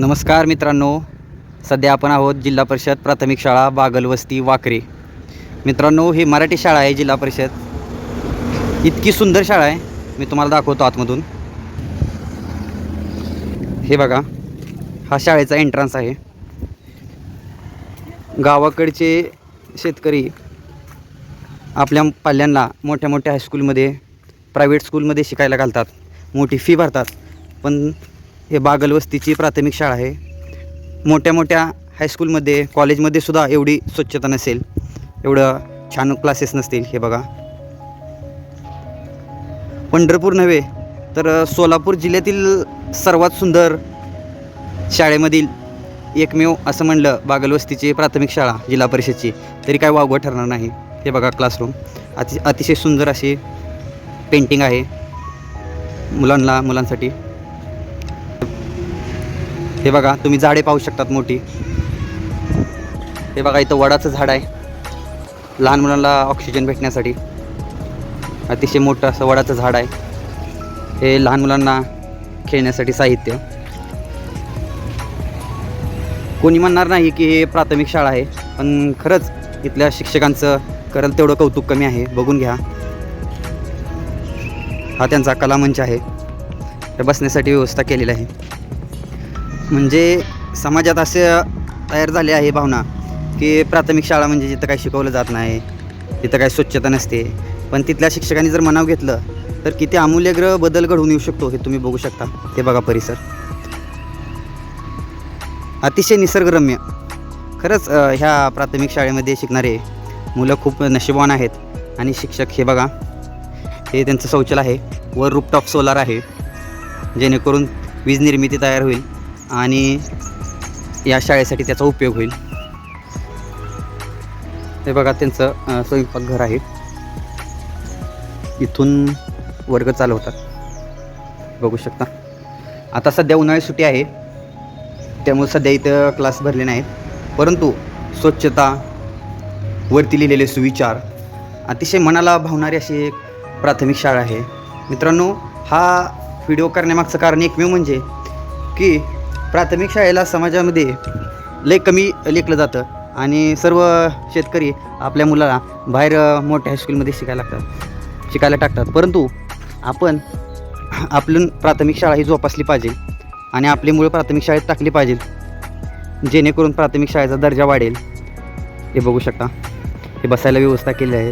नमस्कार मित्रांनो. सध्या आपण आहोत जिल्हा परिषद प्राथमिक शाळा बागलवस्ती वाकरे. मित्रांनो ही मराठी शाळा आहे जिल्हा परिषद. इतकी सुंदर शाळा आहे. मी तुम्हाला दाखवतो आतमधून. हे बघा हा शाळेचा एंट्रन्स आहे. गावाकडचे शेतकरी आपल्या पाल्यांना मोठ्या मोठ्या हायस्कूलमध्ये प्रायव्हेट स्कूलमध्ये शिकायला घालतात. मोठी फी भरतात. पण हे बागलवस्तीची प्राथमिक शाळा आहे. मोठ्या मोठ्या हायस्कूलमध्ये कॉलेजमध्ये सुद्धा एवढी स्वच्छता नसेल. एवढं छान क्लासेस नसतील हे बघा. पंढरपूर नव्हे तर सोलापूर जिल्ह्यातील सर्वात सुंदर शाळेमधील एकमेव असं म्हणलं बागलवस्तीची प्राथमिक शाळा जिल्हा परिषदची तरी काय वावगं ठरणार नाही. हे बघा क्लासरूम अति अतिशय सुंदर अशी पेंटिंग आहे मुलांना मुलांसाठी. हे बघा तुम्ही झाडे पाहू शकतात मोठी. हे बघा इथं वडाचं झाड आहे. लहान मुलांना ऑक्सिजन भेटण्यासाठी. अतिशय मोठं असं वडाचं झाड आहे. हे लहान मुलांना खेळण्यासाठी साहित्य. कोणी म्हणणार नाही की हे प्राथमिक शाळा आहे पण खरंच इथल्या शिक्षकांचं करल तेवढं कौतुक कमी आहे. बघून घ्या. हा त्यांचा कलामंच आहे. बसण्यासाठी व्यवस्था केलेली आहे. म्हणजे समाजात असे तयार झाले आहे भावना की प्राथमिक शाळा म्हणजे जिथं काही शिकवलं जात नाही तिथं काही स्वच्छता नसते. पण तिथल्या शिक्षकांनी जर मनाव घेतलं तर किती आमूल्यग्रह बदल घडवून येऊ शकतो हे तुम्ही बघू शकता. हे बघा परिसर. अतिशय निसर्गरम्य. खरंच ह्या प्राथमिक शाळेमध्ये शिकणारे मुलं खूप नशिबवान आहेत. आणि शिक्षक हे बघा हे त्यांचं शौचालय आहे. वर रूपटॉप सोलार आहे. जेणेकरून वीज निर्मिती तयार होईल. आणि या शाळेसाठी त्याचा उपयोग होईल. हे बघा त्यांचं स्वयंपाकघर आहे. इथून वर्ग चालू होतात. बघू शकता. आता सध्या उन्हाळी सुट्टी आहे. त्यामुळे सध्या इथं क्लास भरले नाहीत. परंतु स्वच्छता वरती लिहिलेले सुविचार अतिशय मनाला भावणारी अशी एक प्राथमिक शाळा आहे. मित्रांनो हा व्हिडिओ करण्यामागचं कारण एकमेव म्हणजे की प्राथमिक शाळेला समाजामध्ये लय कमी लेखलं जातं आणि सर्व शेतकरी आपल्या मुलाला बाहेर मोठ्या हायस्कूलमध्ये शिकायला लागतात शिकायला टाकतात. परंतु आपण आपलं प्राथमिक शाळा ही जोपासली पाहिजे आणि आपली मुलं प्राथमिक शाळेत टाकली पाहिजे जेणेकरून प्राथमिक शाळेचा दर्जा वाढेल. हे बघू शकता. हे बसायला व्यवस्था केली आहे.